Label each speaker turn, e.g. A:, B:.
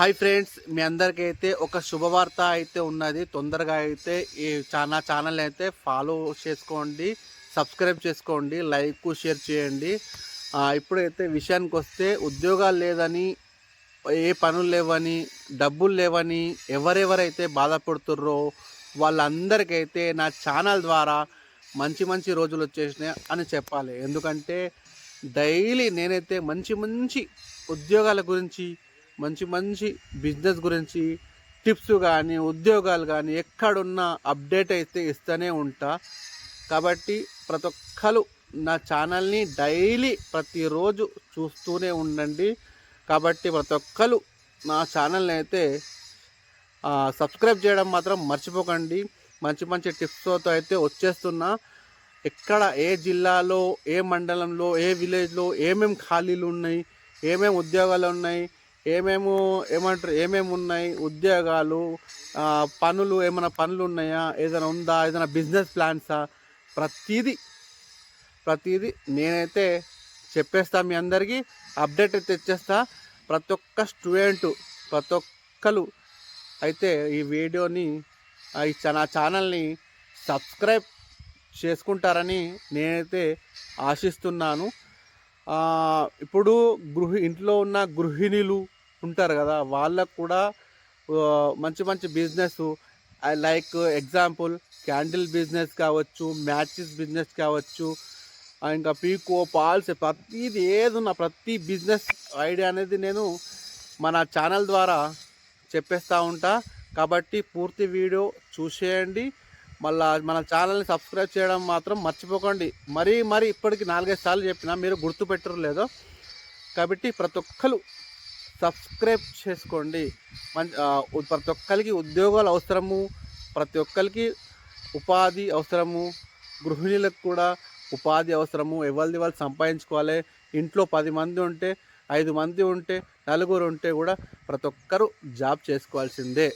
A: Hi friends మీ అందరికీ అయితే ఒక శుభవార్త అయితే ఉన్నది. తొందరగా అయితే ఈ చాలా ఛానల్ అయితే ఫాలో చేసుకోండి సబ్స్క్రైబ్ చేసుకోండి లైక్ షేర్ చేయండి. ఇప్పుడైతే విషయానికి వస్తే ఉద్యోగాలు లేదని ఏ పనులు లేవని డబ్బులు లేవని ఎవరెవరైతే బాధపడుతుర్రో వాళ్ళందరికైతే నా ఛానల్ ద్వారా మంచి మంచి రోజులు వచ్చేసినాయి అని చెప్పాలి. ఎందుకంటే డైలీ నేనైతే మంచి మంచి ఉద్యోగాల గురించి మంచి మంచి బిజినెస్ గురించి టిప్స్ కానీ ఉద్యోగాలు కానీ ఎక్కడున్న అప్డేట్ అయితే ఇస్తూనే ఉంటా. కాబట్టి ప్రతి ఒక్కరు నా ఛానల్ని డైలీ ప్రతిరోజు చూస్తూనే ఉండండి. కాబట్టి ప్రతి ఒక్కరు నా ఛానల్ని అయితే సబ్స్క్రైబ్ చేయడం మాత్రం మర్చిపోకండి. మంచి మంచి టిప్స్తో అయితే వచ్చేస్తున్నా. ఎక్కడ ఏ జిల్లాలో ఏ మండలంలో ఏ విలేజ్లో ఏమేమి ఖాళీలు ఉన్నాయి ఏమేమి ఉద్యోగాలు ఉన్నాయి ఏమేమో ఏమంటారు ఏమేమి ఉన్నాయి ఉద్యోగాలు పనులు ఏమైనా పనులు ఉన్నాయా ఏదైనా ఉందా ఏదైనా బిజినెస్ ప్లాన్సా ప్రతిదీ ప్రతిదీ నేనైతే చెప్పేస్తా మీ అందరికీ అప్డేట్ తెచ్చేస్తా ప్రతి ఒక్క స్టూడెంట్ ప్రతి ఒక్కరు అయితే ఈ వీడియోని ఈ చా- నా ఛానల్ని సబ్స్క్రైబ్ చేసుకుంటారని నేనైతే ఆశిస్తున్నాను. ఇప్పుడు గృహ ఇంట్లో ఉన్న గృహిణులు ఉంటారు కదా వాళ్ళకు కూడా మంచి మంచి business like example candle business కావచ్చు మ్యాచెస్ బిజినెస్ కావచ్చు ఇంకా పీకో పాల్స్ ప్రతిది ఏదున్న ప్రతి బిజినెస్ ఐడియా అనేది నేను మన ఛానల్ ద్వారా చెప్పేస్తూ ఉంటా. కాబట్టి పూర్తి వీడియో చూసేయండి. మళ్ళా మన ఛానల్ని సబ్స్క్రైబ్ చేయడం మాత్రం మర్చిపోకండి. మరీ మరీ ఇప్పటికి నాలుగైదు సార్లు చెప్పినా మీరు గుర్తుపెట్టరు లేదో. కాబట్టి ప్రతి ఒక్కరు సబ్స్క్రైబ్ చేసుకోండి. మంచి ప్రతి ఒక్కరికి ఉద్యోగాలు అవసరము ప్రతి ఒక్కరికి ఉపాధి అవసరము గృహిణులకు కూడా ఉపాధి అవసరము. ఎవరిది వాళ్ళు సంపాదించుకోవాలి. ఇంట్లో పది మంది ఉంటే ఐదు మంది ఉంటే నలుగురు ఉంటే కూడా ప్రతి ఒక్కరు జాబ్ చేసుకోవాల్సిందే.